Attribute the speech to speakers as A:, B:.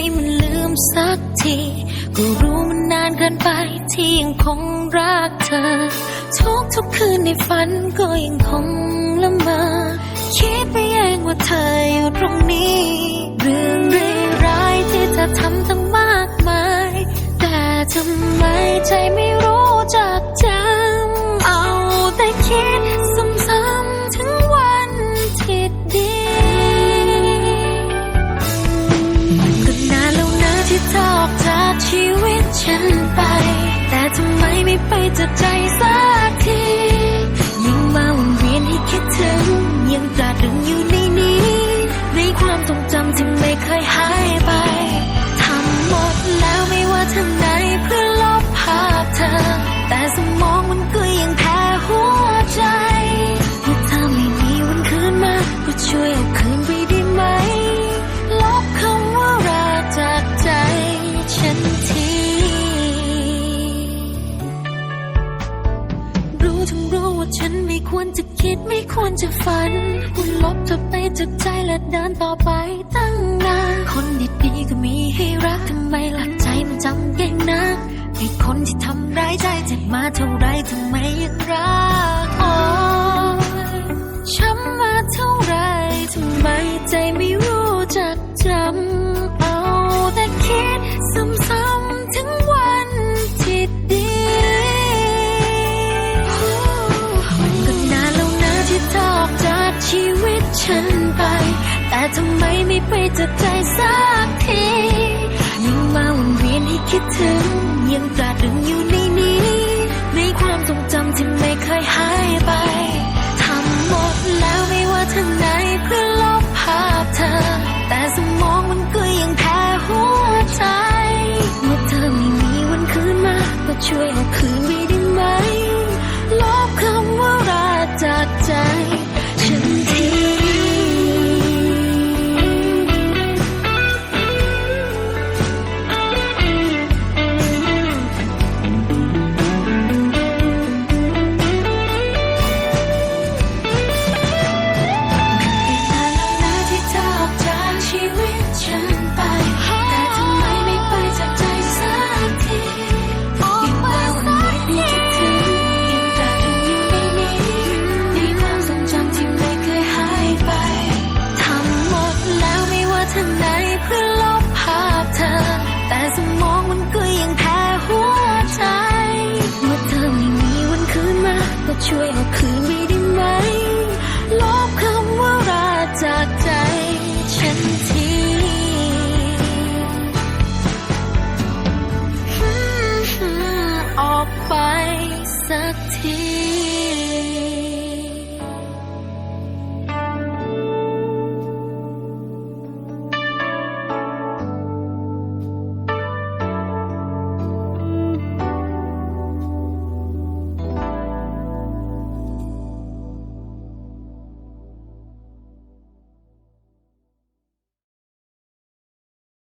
A: ให้มันลืมสักที ก็รู้มันนานเกินไปที่ยังคงรักเธอ ทุกทุกคืนในฝันก็ยังคงละเมอคิดไปเองว่าเธออยู่ตรงนี้ เรื่องร้ายๆที่เธอทำตั้งมากมาย แต่ทำไมใจไม่ เธอกจากชีวิตฉันไป แต่ทำไมไม่ไปจากใจสักที ยิ่งมาวนเวียนให้คิดถึง ยังตราตรึงอยู่ในนี้ ในความทรงจำ รู้ว่าฉันไม่ควรจะคิดไม่ควรจะฝัน คุณลบเธอไปจากใจและเดินต่อไปตั้งนานคน ฉันไป แต่ทำไมไม่ไปจากใจสักที ยิ่งมาวนเวียนให้คิดถึง ยังตราตรึงอยู่ในนี้